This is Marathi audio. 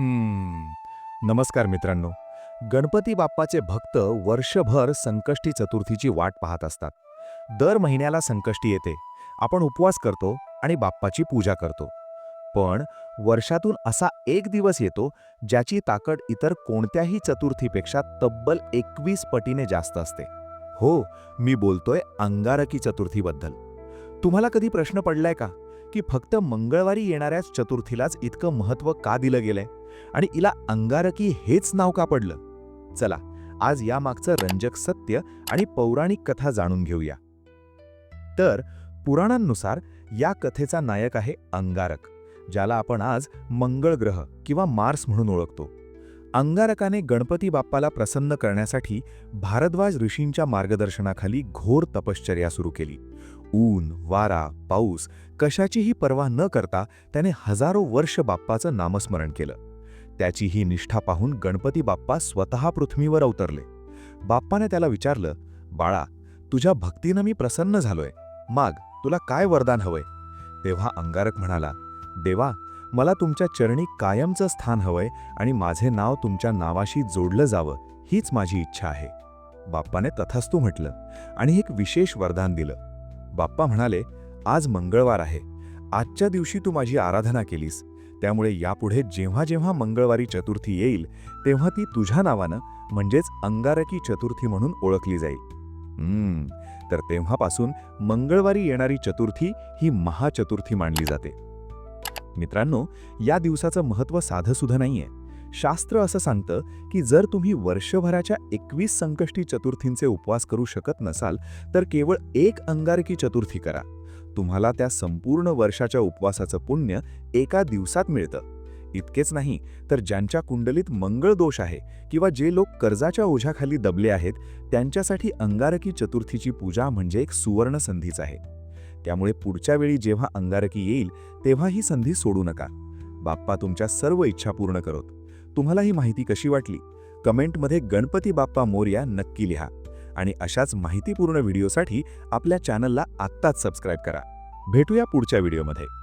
नमस्कार मित्रांनो. गणपती बाप्पाचे भक्त वर्षभर संकष्टी चतुर्थीची वाट पाहत असतात. दर महिन्याला संकष्टी येते. आपण उपवास करतो आणि बाप्पाची पूजा करतो. पण वर्षातून असा एक दिवस येतो ज्याची ताकद इतर कोणत्याही चतुर्थीपेक्षा तब्बल एकवीस पटीने जास्त असते. हो मी बोलतोय अंगारकी चतुर्थीबद्दल. तुम्हाला कधी प्रश्न पडलाय का? की फक्त मंगळवारी येणाऱ्याच चतुर्थीलाच इतकं महत्त्व का दिलं गेलंय? आणि इला अंगारकी हेच नाव का पडलं? चला आज यामागचं रंजक सत्य आणि पौराणिक कथा जाणून घेऊया. तर पुराणांनुसार या कथेचा नायक आहे अंगारक ज्याला आपण आज मंगळ ग्रह किंवा मार्स म्हणून ओळखतो. अंगारकाने गणपती बाप्पाला प्रसन्न करण्यासाठी भारद्वाज ऋषींच्या मार्गदर्शनाखाली घोर तपश्चर्या सुरू केली. ऊन वारा पाऊस कशाचीही पर्वा न करता त्याने हजारो वर्ष बाप्पाचं नामस्मरण केलं. त्याची ही निष्ठा पाहून गणपती बाप्पा स्वतः पृथ्वीवर अवतरले. बाप्पाने त्याला विचारलं बाळा तुझ्या भक्तीनं मी प्रसन्न झालोय. माग तुला काय वरदान हवंय? तेव्हा अंगारक म्हणाला देवा मला तुमच्या चरणी कायमचं स्थान हवंय आणि माझे नाव तुमच्या नावाशी जोडलं जावं हीच माझी इच्छा आहे. बाप्पाने तथास्तू म्हटलं आणि एक विशेष वरदान दिलं. बाप्पा म्हणाले आज मंगळवार आहे. आजच्या दिवशी तू माझी आराधना केलीस. त्यामुळे यापुढे जेव्हा जेव्हा मंगळवारी चतुर्थी येईल तेव्हा ती तुझ्या नावानं म्हणजेच अंगारकी चतुर्थी म्हणून ओळखली जाईल. हम्म. तर तेव्हापासून मंगळवारी येणारी चतुर्थी ही महाचतुर्थी मानली जाते. मित्रांनो या दिवसाचं महत्त्व साधंसुधं नाहीये. शास्त्र असं सांगतं की जर तुम्ही वर्षभराच्या एकवीस संकष्टी चतुर्थींचे उपवास करू शकत नसाल तर केवळ एक अंगारकी चतुर्थी करा. तुम्हाला त्या संपूर्ण वर्षाच्या उपवासाचं पुण्य एका दिवसात मिळतं. इतकेच नाही तर ज्यांच्या कुंडलीत मंगळ दोष आहे किंवा जे लोक कर्जाच्या ओझ्याखाली दबले आहेत त्यांच्यासाठी अंगारकी चतुर्थीची पूजा म्हणजे एक सुवर्ण संधीच आहे. त्यामुळे पुढच्या वेळी जेव्हा अंगारकी येईल तेव्हा ही संधी सोडू नका. बाप्पा तुमच्या सर्व इच्छा पूर्ण करोत. तुम्हाला ही माहिती कशी वाटली? कमेंटमध्ये गणपती बाप्पा मोर्या नक्की लिहा आणि अशाच माहितीपूर्ण व्हिडिओसाठी आपल्या चॅनलला आत्ताच सबस्क्राईब करा. भेटूया पुढच्या व्हिडिओमध्ये.